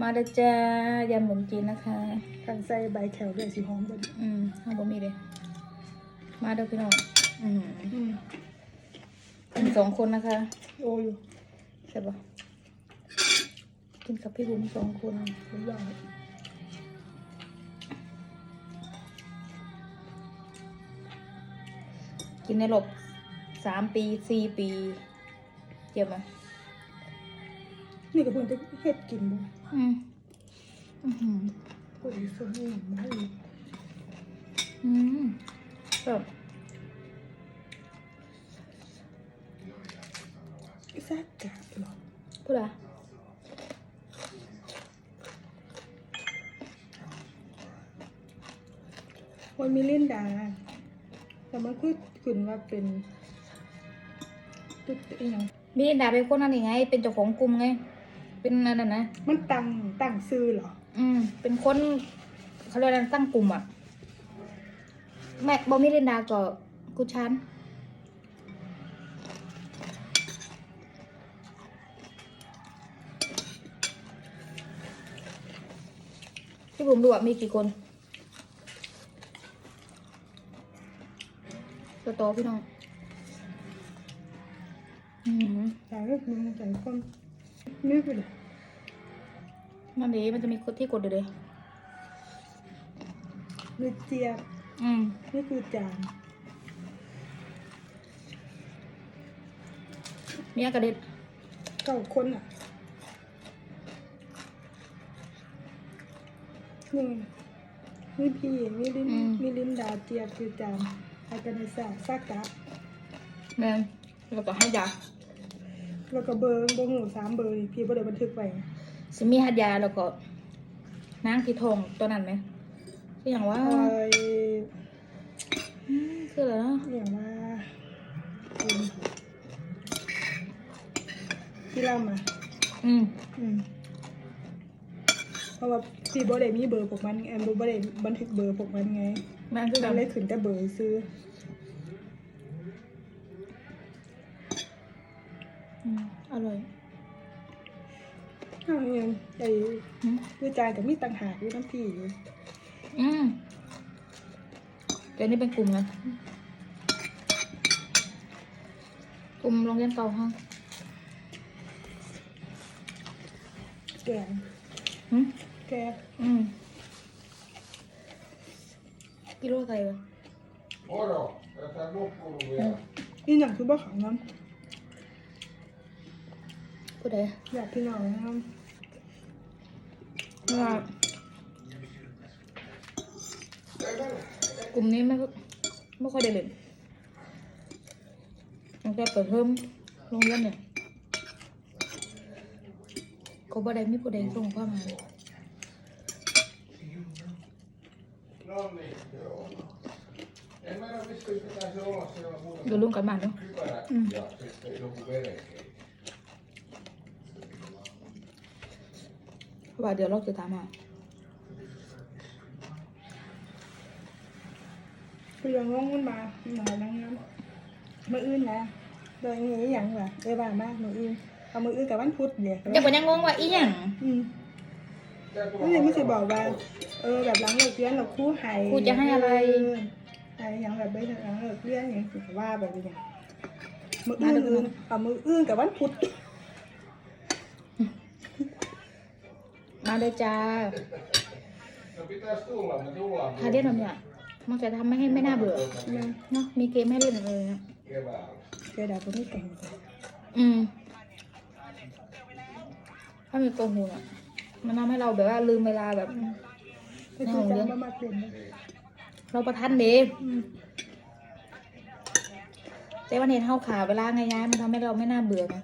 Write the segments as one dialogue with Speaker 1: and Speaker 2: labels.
Speaker 1: มาเด้อจ้ายำขนมจีนนะคะ
Speaker 2: กันใส่ใบแขวด้วยสีหอมบน
Speaker 1: อืมเอาบ่มีเลยมาเด้อพี่น้องอืม
Speaker 2: อืม
Speaker 1: กินสองคนนะคะ
Speaker 2: โออยู่
Speaker 1: ใช่ปะกินกับพี่บุ๋มสองคน
Speaker 2: ผมอยาก
Speaker 1: กินในรอบสามปีสี่ปี เจ็บไหม
Speaker 2: นี่ก็เพิ่งจะเฮ็ดกินบ่
Speaker 1: อืมอือหือ
Speaker 2: กูอีส่วนนี้มาอีก
Speaker 1: อืมแบบ
Speaker 2: แซ่บกะหรอ
Speaker 1: พูดอะ
Speaker 2: วันมีเล่นดา แต่มันคือขึ้นว่าเป็นตุ๊ดอีหยัง
Speaker 1: มีดาเป็นคนนั่นยังไง เป็นเจ้าของกลุ่มไง เป็นนั่นน่ะนะ
Speaker 2: มันตั้งตั้งซื้อเหรอ
Speaker 1: อืม เป็นคนเขาเรียกอะไรตั้งกลุ่มอะ แม่บอมิเรนดาก็กูชันพี่บุ๋มดูอะมีกี่คนตัวโตพี่น้อง อืม
Speaker 2: แต่ก็คือแต่คน นึกไปเลย
Speaker 1: นั่นดีมันจะมีกดที่กดเดี๋ยวเลย
Speaker 2: นึกเจียบ
Speaker 1: อืม
Speaker 2: นี่คือจาน
Speaker 1: มีอากระเด็ด
Speaker 2: เก้าคนอะนี่นี่พี่มีลินมีลินดาเจียบคือจานอากาเนซ่าซากะ
Speaker 1: แม่นแล้วก็ให้ยา
Speaker 2: แล้วก็เบอร์เบอร์หูสามเบอร์นี่พี่บ่ได้บันทึกไว้
Speaker 1: สิมีหัดยาแล้วก็นางที่ทองตัวนั้นไหมคืออย่างว่า
Speaker 2: ไอ้
Speaker 1: อืมคืออะไรเนาะ
Speaker 2: อย่างว่าอืมที่เล่ามา
Speaker 1: อืม
Speaker 2: อืมเพราะว่าพี่บ่ได้มีเบอร์พวกมันแอมบ่ได้บันทึกเบอร์พวกมันไง
Speaker 1: แม่นคือ
Speaker 2: ก็
Speaker 1: กัน
Speaker 2: เลยขึ้นแต่เบอร์ซื้อ
Speaker 1: อืมอ ร่อย
Speaker 2: อ้าวเนี่ยไอ้
Speaker 1: อืม
Speaker 2: วิจารณ์กับมีต่างหากอยู่น้ำพี่อยู่
Speaker 1: อืมเดี๋ยวนี้เป็นกลุ่มกันกลุ่มโรงเรียนเก่าห้อง
Speaker 2: แกง
Speaker 1: อืม
Speaker 2: แกง
Speaker 1: อืมกิโลไก่ปะ
Speaker 3: Moro, tätä nukkunut vielä.
Speaker 2: นี่หนังคือบ่ขังน้
Speaker 1: ผู้ใด
Speaker 2: อยากพี่น้องนะครับ
Speaker 1: ว่ากลุ่มนี้ไม่ค่อยไม่ค่อยได้เล่นตั้งแต่เปิดเทอมโรงเรียนเนี่ยก็บ่ได้มีผู้ใดส่งเข้ามาเดี๋ยวลุงกันมาเนาะ
Speaker 3: kypärä ja sitten joku verenkeino.
Speaker 1: เพราะ ว่าเดี๋ยวเราจะถามหา
Speaker 2: คือยังงงมันมาหนานังน้ำมืออื่นนะโดยงี้อย่างว่าเอ้บ้ามากมืออื่นเอามืออื่นกับวันพุธเดี๋ยว
Speaker 1: อย่าไปยังงงว่าอีหยัง
Speaker 2: อืมไม่เลยไม่เคยบอกว่า เออแบบหลังเลิกเรียนเราครู่ให้
Speaker 1: ครูจะให้อะไร
Speaker 2: เอออะไรอย่างแบบไปหลังเลิกเรียนอย่างสิว่าแบบนี้อย่างมืออื่นเอามืออื่นกับวันพุธ
Speaker 1: มาเลยจ้า
Speaker 3: No pitäis tulla, me tullaan
Speaker 1: พาเล่นแบบเนี้ยมันจะทำไม่ให้ไม่น่าเบื่อ
Speaker 2: นะ
Speaker 1: เนาะมีเกมให้เล่นเลยนะ
Speaker 3: keväällä.
Speaker 2: เจอดาวตัวนี้เก่ง
Speaker 1: อืมถ้ามีโกงหูอะมันทำให้เราแบบว่าลืมเวลาแบบ
Speaker 2: ไม่เคยจำมามาเปลี่ยนเลย
Speaker 1: เราประทันเดฟแต่วันเห็นเท้าขาเวลาไงย้ายมันทำให้เราไม่น่าเบื่อไง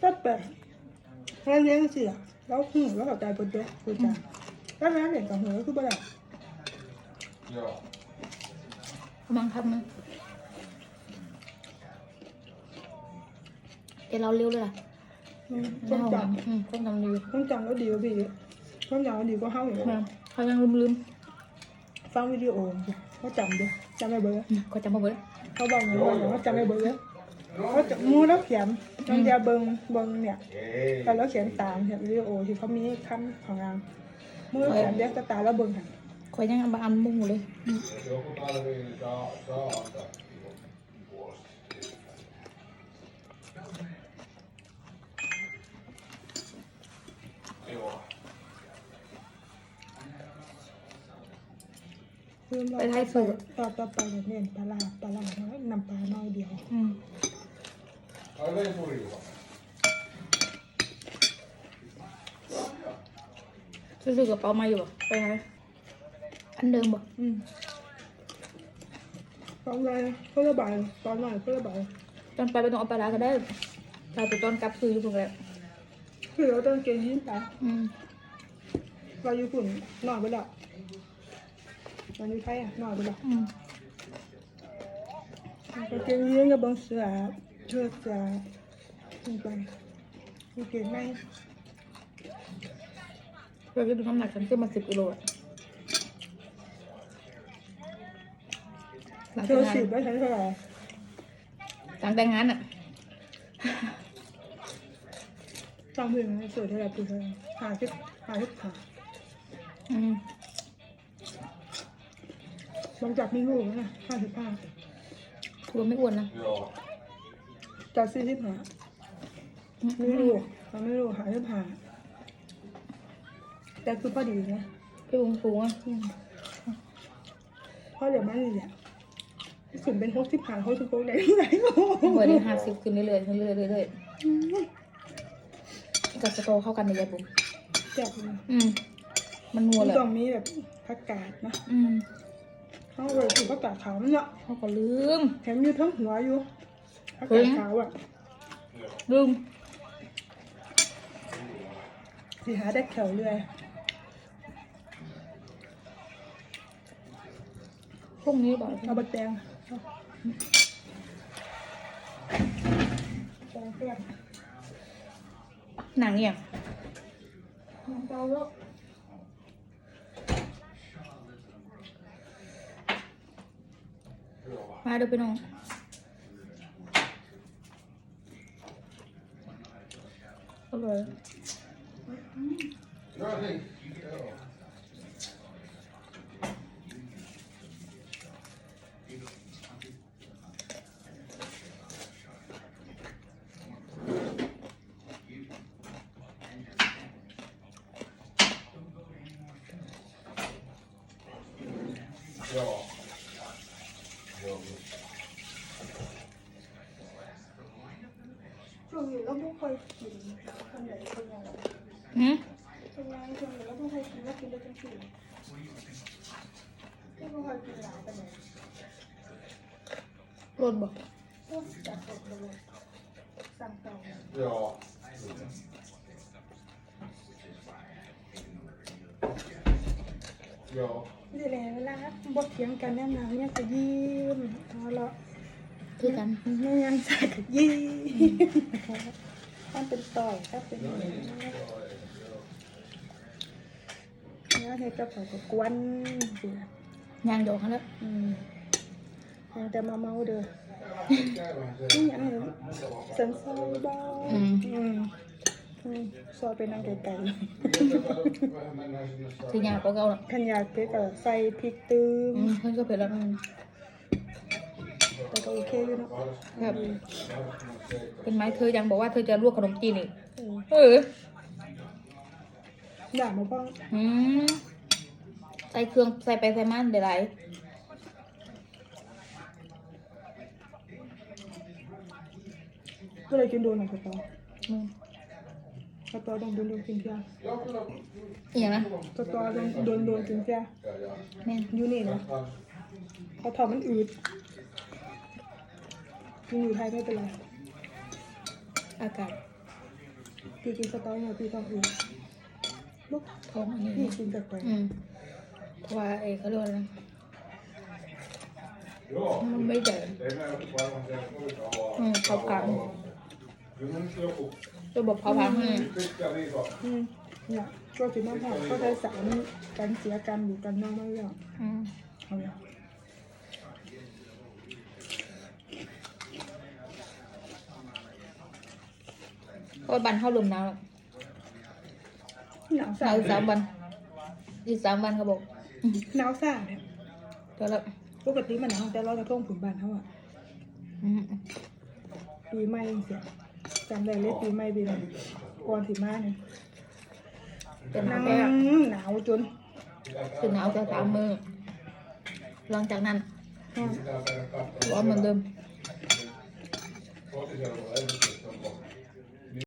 Speaker 2: ก็แปลกเราเลี้ยงเสือ แล้วหูแล้วกับใจบนเด็กคือจ้าแล้วร้านเด็กกับหูก็คือบ่ได้
Speaker 3: Joo.
Speaker 1: บังคับมั้ยแต่เราเร็วเลยล่ะ
Speaker 2: อืม
Speaker 1: ต้
Speaker 2: ต้
Speaker 1: อ
Speaker 2: องง
Speaker 1: จ
Speaker 2: จำำ
Speaker 1: อืมต้องจำดี
Speaker 2: ต้องจำแล้วดีกว่าพี่ต้องจำแล้วดีกว่าเฮาอยู่
Speaker 1: แม่เขายังลืมลืม
Speaker 2: ฟังวิดีโอก็จำด้วยจำไม่เบอร์
Speaker 1: ๆอืมเขาจำมาเบิด
Speaker 2: เขาบอกอย่างว่าอย่างว่าจำไม่เบอร์ เขาจะมูแล้วเขียนมันจะเบิงเบิงเนี่ย
Speaker 3: Ei.
Speaker 2: ตอนเราเขียนตามเขียนวิดีโอที่เขามีคำของเรามูแล้วเขียนเรียกตาแล้วเบิงค่ะ
Speaker 1: คอยยังเอามาอันมุ่งเลย
Speaker 3: Jos joku tarvii, niin saa, saa antaa puolesta.
Speaker 2: เพิ่มเรา
Speaker 1: ไปไทยฝึก
Speaker 2: ต่อต่อไปเนี่ยเน้นปลาร้าปลาร้าน้อยน้ำปลาน้อยเดียว
Speaker 1: อืม
Speaker 3: Ai leipuriva.
Speaker 1: ซื้อกระเป๋ามาอยู่บ่ไปไหนอันเดิมบ่
Speaker 2: อืมตอนไรเพื่อระบายตอนไหนเพื่อระบาย
Speaker 1: ตอนไปไปต้องเอาปลาร้าก็ได้ถ้าไปตอนกลับซื้ออยู่พวกแล้ว
Speaker 2: คือเราต้องเกณฑ์ยิ้มไป
Speaker 1: อืม
Speaker 2: เราอยู่ฝุ่นนอนไปแล้ววันนี้ไพ่อะนอนไปแล้ว
Speaker 1: อืม
Speaker 2: ก็เกณฑ์ยิ้มกับบางเสือ เชือกเสือลงไปมีเกณฑ์ไหม
Speaker 1: เราจะดูน้ำหนักฉันขึ้นมาสิบกิโลอะหลัง
Speaker 2: เธ
Speaker 1: แต่
Speaker 2: อ
Speaker 1: งาน
Speaker 2: สิบไว้ใช้เท่าไหร่
Speaker 1: หลังแต่งงานอะ
Speaker 2: จำถึงสวยเท่าไหร่ปีเท่าไหร่หาที่หาที่ขา
Speaker 1: อืม
Speaker 2: หลังจากมีลูกแล้วนะห้าสิบห้า
Speaker 1: ถือว่าไม่อ้วนนะ
Speaker 3: Joo.
Speaker 2: จากสี่สิบห้ามีลูกเราไม่ลูกหาสิบห้าแต่คือพอดีนะ
Speaker 1: พี่บุงสูงอะ
Speaker 2: อืมเพราะเดี๋ยวมันนี่แหละขึ้นเป็นหกสิบห้าหกสิบหกได้ที่ไหนโอ้โห
Speaker 1: เปิดได้ห้าสิบขึ้นเรื่อยๆขึ้นเรื่อยๆเรื่อยๆกับสโตเข้ากันในยายบุ๋ม
Speaker 2: แซ่บเลย
Speaker 1: อืมมันนัว
Speaker 2: มัน
Speaker 1: เลย
Speaker 2: ต้องมีแบบผักกาดนะ
Speaker 1: อืม
Speaker 2: เขาเลยถือผักกาดขาวมันเนาะ
Speaker 1: เขาก็ลืม
Speaker 2: แถมอยู่ทั้งหัวอยู่ ผักกาดขาวอะ
Speaker 1: ลืม
Speaker 2: สีหาได้แขวเรื่อย
Speaker 1: พรุ่งนี้บอก
Speaker 2: เอาบักแดงแดงเปรี้ยว
Speaker 1: หนังเนี่ย
Speaker 2: น้ำเปล่าแล้ว
Speaker 1: มาเดี๋ยวไปน้อง อร่อย
Speaker 3: No niin, joo. โย โย
Speaker 2: ช่วงนี้เราไม่ ค่อยกินคนไหนคนไหน
Speaker 1: หืม
Speaker 2: คนไหนช่วงนี้เราไม่ค่อยกินแล้วกินได้จังสิไม่ค่อยกินหลายแต่ไหน
Speaker 1: รสบอก
Speaker 2: พวกจัดสดเลยสั่งเต่า
Speaker 3: โยโย
Speaker 2: นี่แหละเวลาบอกเถียงกันแน่นอนเนี่ยจะยิ้มเอาละ
Speaker 1: คือกัน
Speaker 2: ไม่ยังใส่กับยิ้ม ถ้าเป็นต่อยถ้าเป็นอะไรเนี่ยเธอจะขอกับกวนสิ
Speaker 1: ยางดอกเขาแล้ว
Speaker 2: อืมยังจะมาเมาเด้อ
Speaker 3: Käyvähän se.
Speaker 2: นี่ยังไงสันซอยบ้า
Speaker 1: อืม
Speaker 2: อืมอืมซอยไปนั่งไกล
Speaker 3: Vähän mennään sinne
Speaker 1: คือยางก็เก่าแล้ว
Speaker 2: ๆขันอยากเพชรก็ใส่พริกตื้ม
Speaker 1: อืมเพิ่นก็เผ็ดแล้วอืม
Speaker 2: แต่ก็ โอเคอยู่เนาะ
Speaker 1: แบบเป็นไหมเธอยังบอกว่าเธอจะลวกขนมจีนอีก
Speaker 2: เออ
Speaker 1: เออ
Speaker 2: ด่ามาบ้าง
Speaker 1: อืมใส่เครื่องใส่ไปใส่มันเดี๋ยวไร
Speaker 2: ก็เลยกินโดนหน่อยกระตอ
Speaker 1: อืม
Speaker 2: กระตอโดนโดนโดนกินเจ้า
Speaker 3: Joo, kyllä.
Speaker 1: อีกอย่างนะ
Speaker 2: กระตอโดนโดนโดนกินเจ้า
Speaker 3: Ja, ja.
Speaker 1: แม่น
Speaker 2: อยู่นี่นะ
Speaker 3: Kans.
Speaker 2: เขาทำมันอืด กินอยู่ไทยไม่เป็นไร
Speaker 1: อากาศ
Speaker 2: พี่กินกระตอเนี่ยพี่ต้องอืดลูก
Speaker 1: ท้องอันนี้
Speaker 2: พี่กินแต่แก
Speaker 1: อืมเพราะว่าไอ้เขาเรียกว่าอะไรนะ
Speaker 3: Joo.
Speaker 1: มันไม่ใหญ่
Speaker 3: Ei me varmaan siellä kuinka avaa.
Speaker 1: Mm, kaukaa.
Speaker 3: Kyllä nyt joku
Speaker 1: ระบบเผาผลาญอืม
Speaker 3: pitkä viikko.
Speaker 2: อืมเนี่ยก็กินน้ำหอมก็ได้สารกันเสียกันอยู่กันน้องไม่ยอม
Speaker 1: อืม
Speaker 2: เอาละ
Speaker 1: ราะว่าบันเข้าลมหนาวแล้ว
Speaker 2: หนาว
Speaker 1: ห
Speaker 2: สานา
Speaker 1: วอีกสามวันอีกสามวันเขาบอก
Speaker 2: หนาวสาเนี่ย
Speaker 1: ก็แล้ว
Speaker 2: ปกติมันหนาวแต่เราจะท่งผืนบ้านเขาอะ
Speaker 1: อืม
Speaker 2: ปีใหม่เสียจำได้เลยปีใหม่ปีนั้นก่อนสิมาเนี่ย
Speaker 1: เป็นหนา
Speaker 2: นั่
Speaker 1: ว
Speaker 2: ง
Speaker 1: แค่
Speaker 2: หนาวจน
Speaker 1: คือหนาวแค่สามมือหลังจากนั้น
Speaker 2: อ่า
Speaker 3: Pitää mennä katsomaan.
Speaker 1: ร้อนเ